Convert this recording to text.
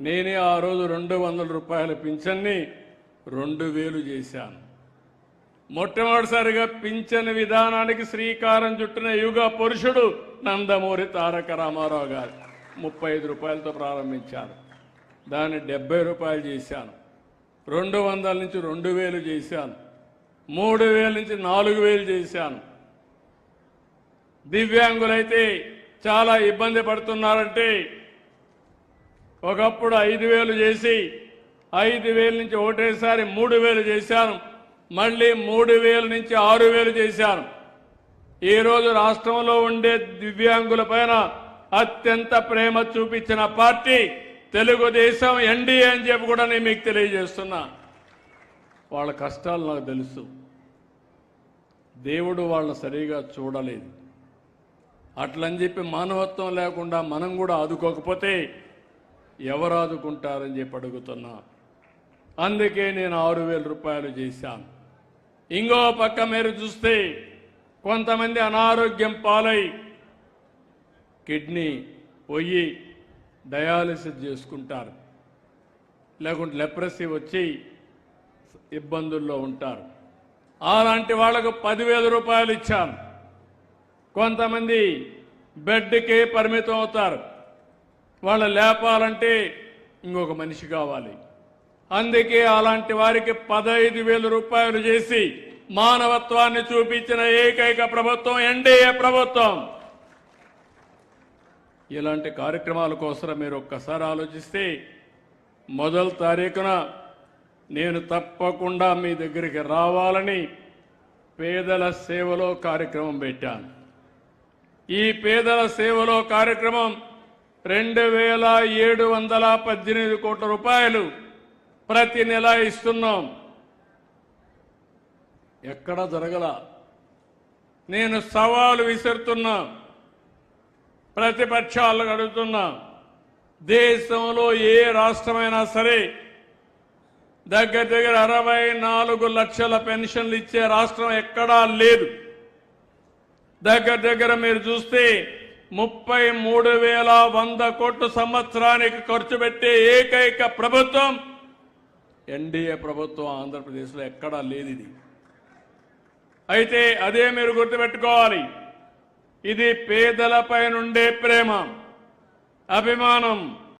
నేనే ఆ రోజు రెండు వందల రూపాయల పింఛన్ని రెండు వేలు చేశాను. మొట్టమొదటిసారిగా పింఛన్ విధానానికి శ్రీకారం చుట్టిన యుగ పురుషుడు నందమూరి తారక రామారావు గారు ముప్పై ఐదు రూపాయలతో ప్రారంభించారు. దాన్ని డెబ్బై రూపాయలు చేశాను. రెండు వందల నుంచి రెండు వేలు చేశాను. మూడు వేల నుంచి నాలుగు వేలు చేశాను. దివ్యాంగులైతే చాలా ఇబ్బంది పడుతున్నారంటే ఒకప్పుడు ఐదు వేలు చేసి ఐదు వేల నుంచి ఒకటేసారి మూడు వేలు చేశాను. మళ్ళీ మూడు వేల నుంచి ఆరు వేలు చేశాను. ఈరోజు రాష్ట్రంలో ఉండే దివ్యాంగుల పైన అత్యంత ప్రేమ చూపించిన పార్టీ తెలుగుదేశం ఎన్డీఏ అని చెప్పి కూడా నేను మీకు తెలియజేస్తున్నా. వాళ్ళ కష్టాలు నాకు తెలుసు. దేవుడు వాళ్ళని సరిగా చూడలేదు. అట్లని చెప్పి మానవత్వం లేకుండా మనం కూడా ఆదుకోకపోతే ఎవరు ఆదుకుంటారని చెప్పి అడుగుతున్నా. అందుకే నేను ఆరు వేల రూపాయలు చేశాను. ఇంకో పక్క మీరు చూస్తే కొంతమంది అనారోగ్యం పాలై కిడ్నీ పోయి డయాలిసిస్ చేసుకుంటారు. లేకుంటే లెప్రసీ వచ్చి ఇబ్బందుల్లో ఉంటారు. అలాంటి వాళ్ళకు పదివేల రూపాయలు ఇచ్చాను. కొంతమంది బెడ్కి పరిమితం అవుతారు. వాళ్ళు లేపాలంటే ఇంకొక మనిషి కావాలి. అందుకే అలాంటి వారికి పదహైదు వేల రూపాయలు చేసి మానవత్వాన్ని చూపించిన ఏకైక ప్రభుత్వం ఎన్డీఏ ప్రభుత్వం. ఇలాంటి కార్యక్రమాల కోసం మీరు ఒక్కసారి ఆలోచిస్తే మొదటి తారీఖున నేను తప్పకుండా మీ దగ్గరికి రావాలని పేదల సేవలో కార్యక్రమం పెట్టాను. ఈ పేదల సేవలో కార్యక్రమం రెండు వేల ఏడు వందల పద్దెనిమిది కోట్ల రూపాయలు ప్రతి నెల ఇస్తున్నాం. ఎక్కడ జరగల? నేను సవాలు విసురుతున్నా. ప్రతిపక్షాలు అడుగుతున్నా దేశంలో ఏ రాష్ట్రమైనా సరే దగ్గర దగ్గర అరవై నాలుగు లక్షల పెన్షన్లు ఇచ్చే రాష్ట్రం ఎక్కడా లేదు. దగ్గర దగ్గర మీరు చూస్తే ముప్పై మూడు వేల వంద కోట్లు సంవత్సరానికి ఖర్చు పెట్టే ఏకైక ప్రభుత్వం ఎన్డీఏ ప్రభుత్వం ఆంధ్రప్రదేశ్లో ఎక్కడా లేదు ఇది. అయితే అదే మీరు గుర్తుపెట్టుకోవాలి. ఇది పేదలపై నుండే ప్రేమ అభిమానం